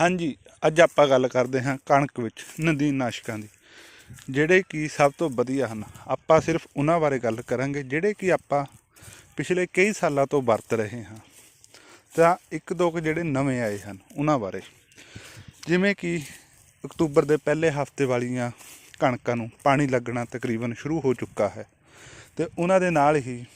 ਹਾਂਜੀ, ਅੱਜ ਆਪਾਂ ਗੱਲ ਕਰਦੇ ਹਾਂ ਕਣਕ ਵਿੱਚ, ਨਦੀਨ ਨਾਸ਼ਕਾਂ ਦੀ। ਜਿਹੜੇ ਕਿ ਸਭ ਤੋਂ ਵਧੀਆ ਹਨ, ਆਪਾਂ ਸਿਰਫ ਉਹਨਾਂ ਬਾਰੇ ਗੱਲ ਕਰਾਂਗੇ ਜਿਹੜੇ ਕਿ ਆਪਾਂ ਪਿਛਲੇ ਕਈ ਸਾਲਾਂ ਤੋਂ ਵਰਤ ਰਹੇ ਹਾਂ। ਤਾਂ ਇੱਕ ਦੋ ਕੁ ਜਿਹੜੇ ਨਵੇਂ ਆਏ ਹਨ, ਉਹਨਾਂ ਬਾਰੇ। ਜਿਵੇਂ ਕਿ ਅਕਤੂਬਰ ਦੇ ਪਹਿਲੇ ਹਫ਼ਤੇ ਵਾਲੀਆਂ ਕਣਕਾਂ ਨੂੰ ਪਾਣੀ ਲੱਗਣਾ ਤਕਰੀਬਨ ਸ਼ੁਰੂ ਹੋ ਚੁੱਕਾ ਹੈ। ਤੇ ਉਹਨਾਂ ਦੇ ਨਾਲ ਹੀ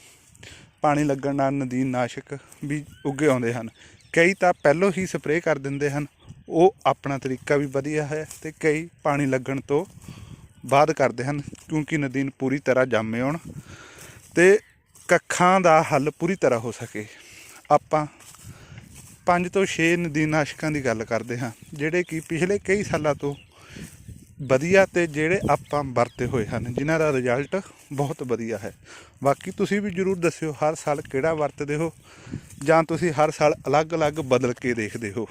ਪਾਣੀ ਲੱਗਣ ਨਾਲ ਨਦੀਨ ਨਾਸ਼ਕ ਵੀ ਉੱਗੇ ਆਉਂਦੇ ਹਨ। ਕਈ ਤਾਂ ਪਹਿਲੋਂ ਹੀ ਸਪਰੇਅ ਕਰ ਦਿੰਦੇ ਹਨ ਉਹ ਆਪਣਾ ਤਰੀਕਾ ਵੀ ਵਧੀਆ ਹੈ ਤੇ ਕਈ ਪਾਣੀ ਲੱਗਣ ਤੋਂ ਬਾਅਦ ਕਰਦੇ ਹਨ, ਕਿਉਂਕਿ ਨਦੀਨ ਪੂਰੀ ਤਰ੍ਹਾਂ ਜੰਮੇ ਹੋਣ ਤੇ ਕੱਖਾਂ ਦਾ ਹੱਲ ਪੂਰੀ ਤਰ੍ਹਾਂ ਹੋ ਸਕੇ। ਆਪਾਂ ਪੰਜ ਤੋਂ 6 ਨਦੀਨਾਸ਼ਕਾਂ ਦੀ ਗੱਲ ਕਰਦੇ ਹਾਂ, ਜਿਹੜੇ ਕਿ ਪਿਛਲੇ ਕਈ ਸਾਲਾਂ ਤੋਂ ਵਧੀਆ ਤੇ ਜਿਹੜੇ ਆਪਾਂ ਵਰਤੇ ਹੋਏ ਹਨ, ਜਿਨ੍ਹਾਂ ਦਾ ਰਿਜ਼ਲਟ ਬਹੁਤ ਵਧੀਆ ਹੈ। ਬਾਕੀ ਤੁਸੀਂ ਵੀ ਜਰੂਰ ਦੱਸਿਓ, ਹਰ ਸਾਲ ਕਿਹੜਾ ਵਰਤਦੇ ਹੋ ਜਾਂ ਤੁਸੀਂ ਹਰ ਸਾਲ ਅਲੱਗ-ਅਲੱਗ ਬਦਲ ਕੇ ਦੇਖਦੇ ਹੋ।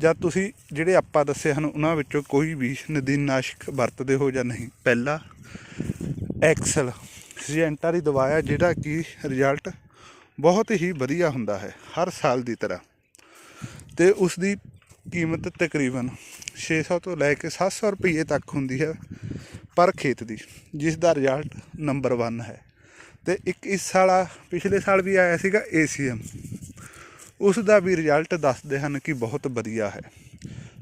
ਜਾਂ ਤੁਸੀਂ ਜਿਹੜੇ ਆਪਾਂ ਦੱਸੇ ਹਨ, ਉਹਨਾਂ ਵਿੱਚੋਂ ਕੋਈ ਵੀ ਨਦੀਨਾਸ਼ਕ ਵਰਤਦੇ ਹੋ ਜਾਂ ਨਹੀਂ? ਪਹਿਲਾ, ਐਕਸਲ। ਸੀਜੈਂਟਾ ਦੀ ਦਵਾ ਹੈ, ਜਿਹੜਾ ਕਿ ਰਿਜ਼ਲਟ ਬਹੁਤ ਹੀ ਵਧੀਆ ਹੁੰਦਾ ਹੈ, ਹਰ ਸਾਲ ਦੀ ਤਰ੍ਹਾਂ। ਤੇ ਉਸ ਦੀ ਕੀਮਤ ਤਕਰੀਬਨ 600 ਤੋਂ ਲੈ ਕੇ 700 ਰੁਪਏ ਤੱਕ ਹੁੰਦੀ ਹੈ ਪਰ ਖੇਤ ਦੀ, ਜਿਸ ਦਾ ਰਿਜ਼ਲਟ ਨੰਬਰ 1 ਹੈ। ਤੇ ਇੱਕ ਇਸ ਸਾਲਾ, ਪਿਛਲੇ ਸਾਲ ਵੀ ਆਇਆ ਸੀਗਾ ACM ਉਸ ਦਾ ਵੀ ਰਿਜ਼ਲਟ ਦੱਸਦੇ ਹਨ ਕਿ ਬਹੁਤ ਵਧੀਆ ਹੈ।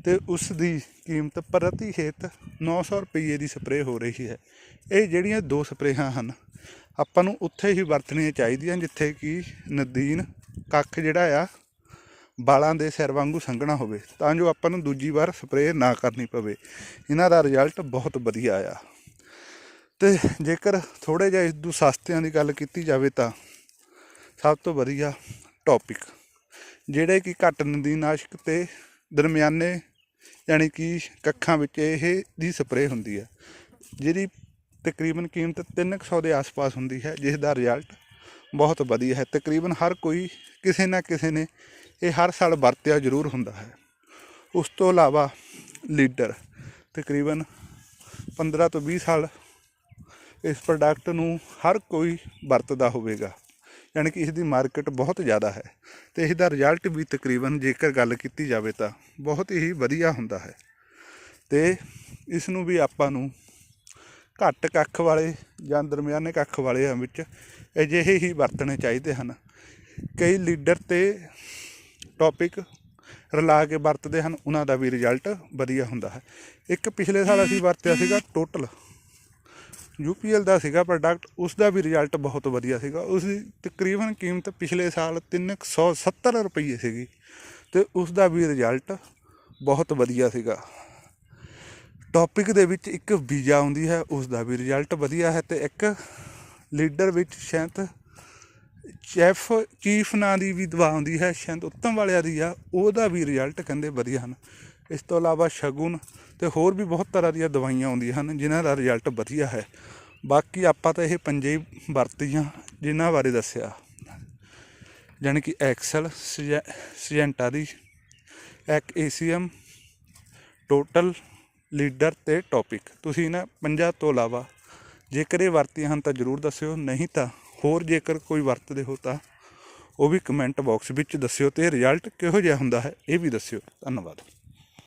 ਤੇ ਉਸ ਦੀ ਕੀਮਤ ਪ੍ਰਤੀ ਖੇਤ 900 ਰੁਪਏ ਦੀ ਸਪਰੇਅ ਹੋ ਰਹੀ ਹੈ। ਇਹ ਜਿਹੜੀਆਂ ਦੋ ਸਪਰੇਹਾਂ ਹਨ, ਆਪਾਂ ਨੂੰ ਉੱਥੇ ਹੀ ਵਰਤਣੀਆਂ ਚਾਹੀਦੀਆਂ, ਜਿੱਥੇ ਕਿ ਨਦੀਨ ਕੱਖ ਜਿਹੜਾ ਆ ਬਾਲਾਂ ਦੇ ਸਿਰ ਵਾਂਗੂ ਸੰਘਣਾ ਹੋਵੇ, ਤਾਂ ਜੋ ਆਪਾਂ ਨੂੰ ਦੂਜੀ ਵਾਰ ਸਪਰੇਅ ਨਾ ਕਰਨੀ ਪਵੇ। ਇਹਨਾਂ ਦਾ ਰਿਜ਼ਲਟ ਬਹੁਤ ਵਧੀਆ ਆ। ਤੇ ਜੇਕਰ ਥੋੜੇ ਜਿਹਾ ਇਸ ਤੋਂ ਸਸਤਿਆਂ ਦੀ ਗੱਲ ਕੀਤੀ ਜਾਵੇ ਤਾਂ ਸਭ ਤੋਂ ਵਧੀਆ ਟੌਪਿਕ ਜਿਹੜੇ ਕਿ ਘੱਟ ਨਦੀਨਾਸ਼ਕ ਤੇ ਦਰਮਿਆਨੇ ਯਾਨੀ ਕਿ ਕੱਖਾਂ ਵਿੱਚ ਇਹ ਦੀ ਸਪਰੇਅ ਹੁੰਦੀ ਹੈ, ਜਿਹਦੀ ਤਕਰੀਬਨ ਕੀਮਤ 300 ਦੇ ਆਸ-ਪਾਸ ਹੁੰਦੀ ਹੈ, ਜਿਸ ਦਾ ਰਿਜ਼ਲਟ ਬਹੁਤ ਵਧੀਆ ਹੈ। ਤਕਰੀਬਨ ਹਰ ਕੋਈ ਕਿਸੇ ਨਾ ਕਿਸੇ ਨੇ ਇਹ ਹਰ ਸਾਲ ਵਰਤਿਆ ਜ਼ਰੂਰ ਹੁੰਦਾ ਹੈ। ਉਸ ਤੋਂ ਇਲਾਵਾ ਲੀਡਰ ਤਕਰੀਬਨ 15 ਤੋਂ 20 ਸਾਲ ਇਸ ਪ੍ਰੋਡਕਟ ਨੂੰ ਹਰ ਕੋਈ ਵਰਤਦਾ ਹੋਵੇਗਾ। ਯਾਨੀ ਕਿ ਇਸ ਦੀ ਮਾਰਕੀਟ ਬਹੁਤ ਜ਼ਿਆਦਾ ਹੈ ਤੇ ਇਸ ਦਾ ਰਿਜ਼ਲਟ ਵੀ ਤਕਰੀਬਨ ਜੇਕਰ ਗੱਲ ਕੀਤੀ ਜਾਵੇ ਤਾਂ ਬਹੁਤ ਹੀ ਵਧੀਆ ਹੁੰਦਾ ਹੈ। ਤੇ ਇਸ ਨੂੰ ਵੀ ਆਪਾਂ ਨੂੰ ਘੱਟ ਕੱਖ ਵਾਲੇ ਜਾਂ ਦਰਮਿਆਨੇ ਕੱਖ ਵਾਲਿਆਂ ਵਿੱਚ ਅਜਿਹੇ ਹੀ ਵਰਤਣੇ ਚਾਹੀਦੇ ਹਨ। ਕਈ ਲੀਡਰ ਤੇ ਟੌਪਿਕ ਰਲਾ ਕੇ ਵਰਤਦੇ ਹਨ, ਉਹਨਾਂ ਦਾ ਵੀ ਰਿਜ਼ਲਟ ਵਧੀਆ ਹੁੰਦਾ ਹੈ। ਇੱਕ ਪਿਛਲੇ ਸਾਲ ਅਸੀਂ ਵਰਤਿਆ ਸੀਗਾ ਟੋਟਲ ਯੂਪੀਐਲ ਦਾ ਸੀਗਾ ਪ੍ਰੋਡਕਟ ਉਸ ਦਾ ਵੀ ਰਿਜ਼ਲਟ ਬਹੁਤ ਵਧੀਆ ਸੀਗਾ। ਉਸ ਦੀ ਤਕਰੀਬਨ ਕੀਮਤ ਪਿਛਲੇ ਸਾਲ 370 ਰੁਪਏ ਸੀਗੀ ਤੇ ਉਸ ਦਾ ਵੀ ਰਿਜ਼ਲਟ ਬਹੁਤ ਵਧੀਆ ਸੀਗਾ। ਟੌਪਿਕ ਦੇ ਵਿੱਚ ਇੱਕ ਵੀਜ਼ਾ ਆਉਂਦੀ ਹੈ ਉਸ ਦਾ ਵੀ ਰਿਜ਼ਲਟ ਵਧੀਆ ਹੈ ਤੇ ਇੱਕ ਲੀਡਰ ਵਿੱਚ ਸ਼ੈਂਤ ਚੈਫ, ਚੀਫ ਨਾਂ ਦੀ ਵੀ ਦਵਾ ਆਉਂਦੀ ਹੈ, ਸ਼ੈਂਤ ਉੱਤਮ ਵਾਲਿਆਂ ਦੀ ਆ, ਉਹਦਾ ਵੀ ਰਿਜ਼ਲਟ ਕਹਿੰਦੇ ਵਧੀਆ ਹਨ। ਇਸ ਤੋਂ ਇਲਾਵਾ ਸ਼ਗੁਨ ਤੇ ਹੋਰ ਵੀ ਬਹੁਤ ਤਰ੍ਹਾਂ ਦੀਆਂ ਦਵਾਈਆਂ ਆਉਂਦੀਆਂ ਹਨ, ਜਿਨ੍ਹਾਂ ਦਾ ਰਿਜ਼ਲਟ ਵਧੀਆ ਹੈ। ਬਾਕੀ ਆਪਾਂ ਤਾਂ ਇਹ ਪੰਜੇ ਹੀ ਵਰਤੀਆਂ, ਜਿਨ੍ਹਾਂ ਬਾਰੇ ਦੱਸਿਆ। ਜਾਣੀ ਕਿ ਐਕਸਲ ਸੀਜੈਂਟਾ ਦੀ, ਐਕ ਏਸੀਐਮ ਟੋਟਲ ਲੀਡਰ ਤੇ ਟੌਪਿਕ। ਤੁਸੀਂ ਇਹਨਾਂ ਪੰਜਾਂ ਤੋਂ ਇਲਾਵਾ ਜੇਕਰ ਇਹ ਵਰਤੀਆਂ ਹਨ ਤਾਂ ਜਰੂਰ ਦੱਸਿਓ, ਨਹੀਂ ਤਾਂ ਹੋਰ ਜੇਕਰ ਕੋਈ ਵਰਤਦੇ ਹੋ ਤਾਂ ਉਹ ਵੀ ਕਮੈਂਟ ਬਾਕਸ ਵਿੱਚ ਦੱਸਿਓ ਤੇ ਰਿਜ਼ਲਟ ਕਿਹੋ ਜਿਹਾ ਹੁੰਦਾ ਹੈ, ਇਹ ਵੀ ਦੱਸਿਓ। ਧੰਨਵਾਦ।